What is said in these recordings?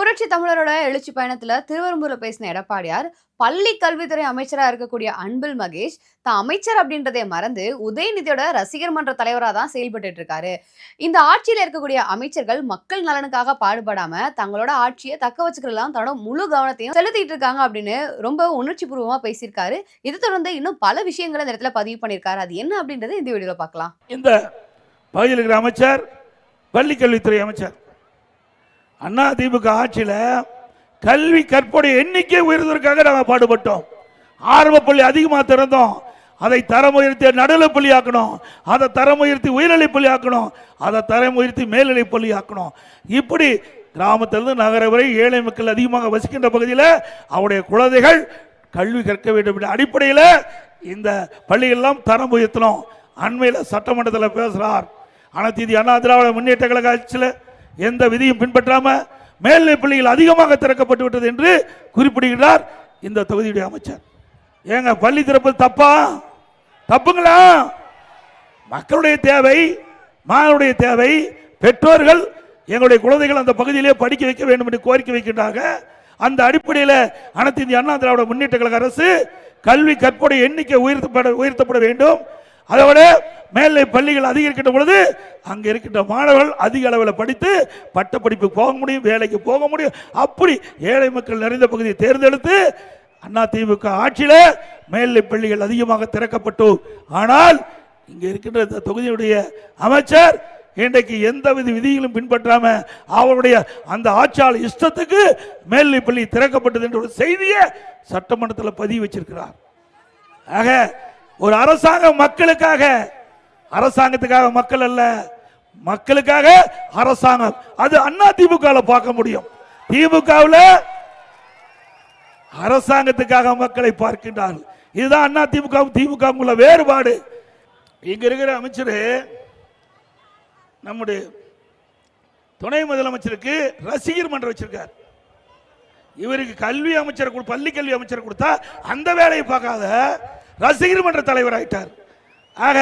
புரட்சி தமிழரோட எழுச்சி பயணத்துல திருவெரும்பூர்ல பேசின எடப்பாடியார் பள்ளி கல்வித்துறை அமைச்சரா இருக்கக்கூடிய அன்பில் மகேஷ் தான் அமைச்சர் அப்படின்றதே மறந்து உதயநிதியோட ரசிகர் மன்ற தலைவரா தான் செயல்பட்டு இருக்காரு. இந்த ஆட்சியில இருக்கக்கூடிய அமைச்சர்கள் மக்கள் நலனுக்காக பாடுபடாம தங்களோட ஆட்சியை தக்க வச்சுக்கலாம் தன்னோட முழு கவனத்தையும் செலுத்திட்டு இருக்காங்க அப்படின்னு ரொம்ப உணர்ச்சி பூர்வமா பேசியிருக்காரு. இது தொடர்ந்து இன்னும் பல விஷயங்களை இந்த இடத்துல பதிவு பண்ணியிருக்காரு. அது என்ன அப்படின்றத இந்த வீடியோல பார்க்கலாம். இந்த பகுதியில் இருக்கிற அமைச்சர் பள்ளிக்கல்வித்துறை அமைச்சர் அண்ணா திமுக ஆட்சியில் கல்வி கற்போடைய எண்ணிக்கை உயர்வதற்காக நாங்கள் பாடுபட்டோம். ஆரம்ப பள்ளி அதிகமாக திறந்தோம். அதை தரம் உயர்த்தி நடுநிலை பள்ளி ஆக்கணும். அதை தரம் உயர்த்தி உயர்நிலை பள்ளி ஆக்கணும். அதை தரம் உயர்த்தி மேல்நிலை பள்ளி ஆக்கணும். இப்படி கிராமத்திலிருந்து நகர வரை ஏழை மக்கள் அதிகமாக வசிக்கின்ற பகுதியில் அவருடைய குழந்தைகள் கல்வி கற்க வேண்டும் என்ற அடிப்படையில் இந்த பள்ளிகள்லாம் தரம் உயர்த்தணும். அண்மையில் சட்டமன்றத்தில் பேசுகிறார் ஆனால் திதி அண்ணா திராவிட முன்னேற்ற கழக ஆட்சியில் எந்த விதியும் பின்பற்றாம மேல்நிலை பள்ளிகள் அதிகமாக திறக்கப்பட்டு விட்டது என்று குறிப்பிடுகிறார் இந்த தொகுதியுடைய அமைச்சர். ஏங்க பள்ளி திறப்பது தப்பா? தப்புங்களா? மக்களுடைய தேவை மாணவருடைய தேவை பெற்றோர்கள் எங்களுடைய குழந்தைகள் அந்த பகுதியிலே படிக்க வைக்க வேண்டும் என்று கோரிக்கை வைக்கின்றாங்க அந்த அடிப்படையில் அனைத்து இந்திய அண்ணா திராவிட முன்னேற்ற கழக அரசு கல்வி கற்போடைய எண்ணிக்கை உயர்த்தப்பட உயர்த்தப்பட வேண்டும். அதோட மேல்நிலை பள்ளிகள் அதிகரிக்கின்ற பொழுது அங்க இருக்கின்ற மாணவர்கள் அதிக அளவில் படித்து பட்டப்படிப்பு போக முடியும் வேலைக்கு போக முடியும். அப்படி ஏழை மக்கள் நிறைந்த பகுதியை தேர்ந்தெடுத்து அண்ணா திமுக ஆட்சியில் மேல்நிலை பள்ளிகள் அதிகமாக திறக்கப்பட்டு. ஆனால் இங்க இருக்கின்ற இந்த தொகுதியுடைய அமைச்சர் இன்றைக்கு எந்த வித விதிகளும் பின்பற்றாம அவருடைய அந்த ஆட்சியாளர் இஷ்டத்துக்கு மேல்நிலை பள்ளி திறக்கப்பட்டது என்ற ஒரு செய்தியை சட்டமன்றத்தில் பதிவு வச்சிருக்கிறார். ஆக ஒரு அரசாங்கம் மக்களுக்காக. அரசாங்கத்துக்காக மக்கள் அல்ல மக்களுக்காக அரசாங்கம். அது அண்ணா திமுக பார்க்க முடியும். திமுகவில் அரசாங்கத்துக்காக மக்களை பார்க்கின்றார்கள் இதுதான் அண்ணா திமுக திமுக உள்ள வேறுபாடு. இங்க இருக்கிற அமைச்சர் நம்முடைய துணை முதலமைச்சருக்கு ரசிகர் மன்றம் வச்சிருக்கார். இவருக்கு கல்வி அமைச்சர் பள்ளி கல்வி அமைச்சர் கொடுத்தா அந்த வேலையை பார்க்காத ரசிகர் மன்ற தலைவர் ஆகிட்டார் ஆக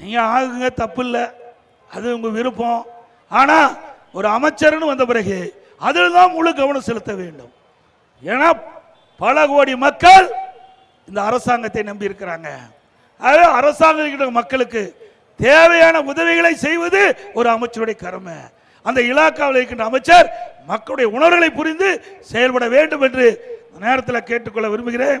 நீங்க ஆகுங்க தப்பு இல்லை அது உங்க விருப்பம். ஆனா ஒரு அமைச்சர்னு வந்த பிறகு அதில் தான் முழு கவனம் செலுத்த வேண்டும். ஏன்னா பல கோடி மக்கள் இந்த அரசாங்கத்தை நம்பி இருக்கிறாங்க. ஆகவே அரசாங்கம் மக்களுக்கு தேவையான உதவிகளை செய்வது ஒரு அமைச்சருடைய கடமை. அந்த இலாக்காவில் இருக்கின்ற அமைச்சர் மக்களுடைய உணர்வுகளை புரிந்து செயல்பட வேண்டும் என்று நேரத்தில் கேட்டுக்கொள்ள விரும்புகிறேன்.